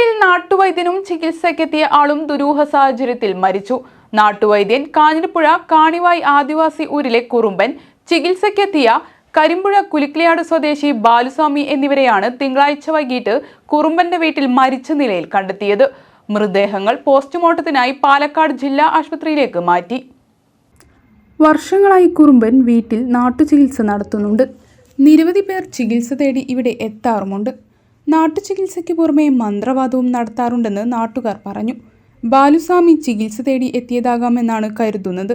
കാഞ്ഞിരപ്പുഴയിൽ നാട്ടുവൈദ്യനും ചികിത്സയ്ക്കെത്തിയ ആളും ദുരൂഹ സാഹചര്യത്തിൽ മരിച്ചു. നാട്ടുവൈദ്യൻ കാഞ്ഞിരപ്പുഴ കാണിവായി ആദിവാസി ഊരിലെ കുറുമ്പൻ ചികിത്സയ്ക്കെത്തിയ കരിമ്പുഴ കുലിക്ലിയാട് സ്വദേശി ബാലുസ്വാമി എന്നിവരെയാണ് തിങ്കളാഴ്ച വൈകിട്ട് കുറുമ്പന്റെ വീട്ടിൽ മരിച്ച നിലയിൽ കണ്ടെത്തിയത്. മൃതദേഹങ്ങൾ പോസ്റ്റ്മോർട്ടത്തിനായി പാലക്കാട് ജില്ലാ ആശുപത്രിയിലേക്ക് മാറ്റി. വർഷങ്ങളായി കുറുമ്പൻ വീട്ടിൽ നാട്ടുചികിത്സ നടത്തുന്നുണ്ട്. നിരവധി പേർ ചികിത്സ തേടി ഇവിടെ എത്താറുമുണ്ട്. നാട്ടുചികിത്സയ്ക്ക് പുറമെ മന്ത്രവാദവും നടത്താറുണ്ടെന്ന് നാട്ടുകാർ പറഞ്ഞു. ബാലുസ്വാമി ചികിത്സ തേടി എത്തിയതാകാമെന്നാണ് കരുതുന്നത്.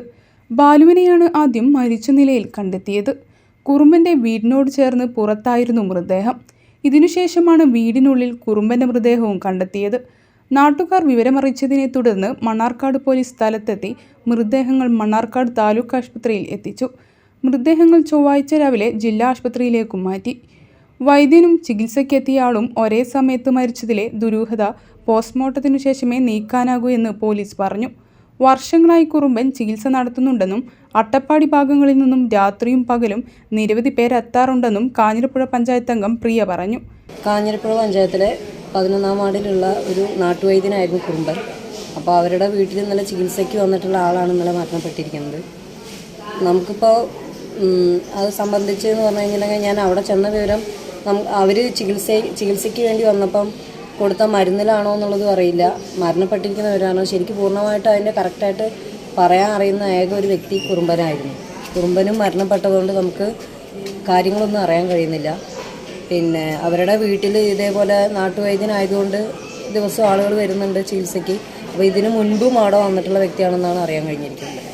ബാലുവിനെയാണ് ആദ്യം മരിച്ച നിലയിൽ കണ്ടെത്തിയത്. കുറുമ്പന്റെ വീടിനോട് ചേർന്ന് പുറത്തായിരുന്നു മൃതദേഹം. ഇതിനുശേഷമാണ് വീടിനുള്ളിൽ കുറുമ്പന്റെ മൃതദേഹവും കണ്ടെത്തിയത്. നാട്ടുകാർ വിവരമറിയിച്ചതിനെ തുടർന്ന് മണ്ണാർക്കാട് പോലീസ് സ്ഥലത്തെത്തി മൃതദേഹങ്ങൾ മണ്ണാർക്കാട് താലൂക്ക് ആശുപത്രിയിൽ എത്തിച്ചു. മൃതദേഹങ്ങൾ ചൊവ്വാഴ്ച രാവിലെ ജില്ലാ ആശുപത്രിയിലേക്കും മാറ്റി. വൈദ്യനും ചികിത്സയ്ക്കെത്തിയ ആളും ഒരേ സമയത്ത് മരിച്ചതിലെ ദുരൂഹത പോസ്റ്റ്മോർട്ടത്തിനു ശേഷമേ നീക്കാനാകൂ എന്ന് പോലീസ് പറഞ്ഞു. വർഷങ്ങളായി കുറുമ്പൻ ചികിത്സ നടത്തുന്നുണ്ടെന്നും അട്ടപ്പാടി ഭാഗങ്ങളിൽ നിന്നും രാത്രിയും പകലും നിരവധി പേരെത്താറുണ്ടെന്നും കാഞ്ഞിരപ്പുഴ പഞ്ചായത്ത് അംഗം പ്രിയ പറഞ്ഞു. കാഞ്ഞിരപ്പുഴ പഞ്ചായത്തിലെ പതിനൊന്നാം വാർഡിലുള്ള ഒരു നാട്ടുവൈദ്യനായിരുന്നു കുറുമ്പൻ. അപ്പോൾ അവരുടെ വീട്ടിൽ ഇന്നലെ ചികിത്സയ്ക്ക് വന്നിട്ടുള്ള ആളാണ് ഇന്നലെ മരണപ്പെട്ടിരിക്കുന്നത്. നമുക്കിപ്പോൾ അത് സംബന്ധിച്ച് എന്ന് പറഞ്ഞു കഴിഞ്ഞിട്ടുണ്ടെങ്കിൽ ഞാൻ അവിടെ ചെന്ന വിവരം അവർ ചികിത്സ ചികിത്സയ്ക്ക് വേണ്ടി വന്നപ്പം കൊടുത്ത മരുന്നിലാണോ എന്നുള്ളതും അറിയില്ല. മരണപ്പെട്ടിരിക്കുന്നവരാണോ? ശരിക്ക് പൂർണമായിട്ട് അതിന്റെ കറക്റ്റായിട്ട് പറയാൻ അറിയുന്ന ഏക ഒരു വ്യക്തി കുറുമ്പനായിരുന്നു. കുറുമ്പനും മരണപ്പെട്ടതുകൊണ്ട് നമുക്ക് കാര്യങ്ങളൊന്നും അറിയാൻ കഴിയുന്നില്ല. പിന്നെ അവരുടെ വീട്ടിൽ ഇതേപോലെ നാട്ടുവൈദ്യനായതുകൊണ്ട് ദിവസം ആളുകൾ വരുന്നുണ്ട് ചികിത്സയ്ക്ക്. അപ്പോൾ ഇതിനു മുൻപും അവിടെ വന്നിട്ടുള്ള വ്യക്തിയാണെന്നാണ് അറിയാൻ കഴിഞ്ഞിരിക്കുന്നത്.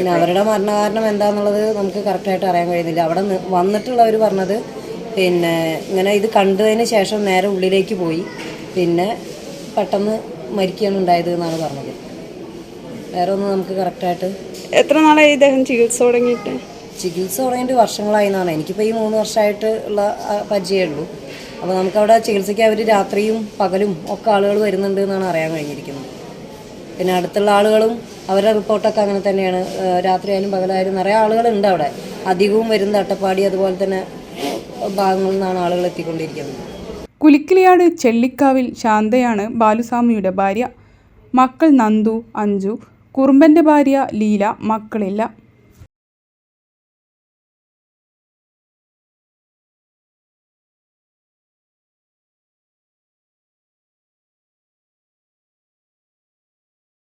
പിന്നെ അവരുടെ മരണകാരണം എന്താണെന്നുള്ളത് നമുക്ക് കറക്റ്റായിട്ട് അറിയാൻ കഴിയുന്നില്ല. അവിടെ വന്നിട്ടുള്ളവർ പറഞ്ഞത് പിന്നെ ഇങ്ങനെ ഇത് കണ്ടതിന് ശേഷം നേരെ ഉള്ളിലേക്ക് പോയി. പിന്നെ പെട്ടെന്ന് മരിക്കുകയാണ് ഉണ്ടായത് എന്നാണ് പറഞ്ഞത്. വേറെ ഒന്നും നമുക്ക് കറക്റ്റായിട്ട് എത്ര നാളായി ഇദ്ദേഹം ചികിത്സ തുടങ്ങിയിട്ട്? ചികിത്സ തുടങ്ങിയിട്ട് വർഷങ്ങളായി എന്നാണ്. എനിക്കിപ്പോൾ ഈ മൂന്ന് വർഷമായിട്ട് ഉള്ള പരിചയമേ ഉള്ളൂ. അപ്പോൾ നമുക്കവിടെ ചികിത്സയ്ക്ക് അവർ രാത്രിയും പകലും ഒക്കെ ആളുകൾ വരുന്നുണ്ട് എന്നാണ് അറിയാൻ കഴിഞ്ഞിരിക്കുന്നത്. പിന്നെ അടുത്തുള്ള ആളുകളും അവരുടെ റിപ്പോർട്ടൊക്കെ അങ്ങനെ തന്നെയാണ്. രാത്രിയായാലും പകലായാലും നിറയെ ആളുകളുണ്ട് അവിടെ. അധികവും വരുന്ന അട്ടപ്പാടി അതുപോലെ തന്നെ ഭാഗങ്ങളിൽ നിന്നാണ് ആളുകൾ എത്തിക്കൊണ്ടിരിക്കുന്നത്. കുലിക്കിളിയാട് ചെള്ളിക്കാവിൽ ശാന്തയാണ് ബാലുസ്വാമിയുടെ ഭാര്യ. മക്കൾ നന്ദു അഞ്ജു. കുറുമ്പന്റെ ഭാര്യ ലീല മക്കളില്ല.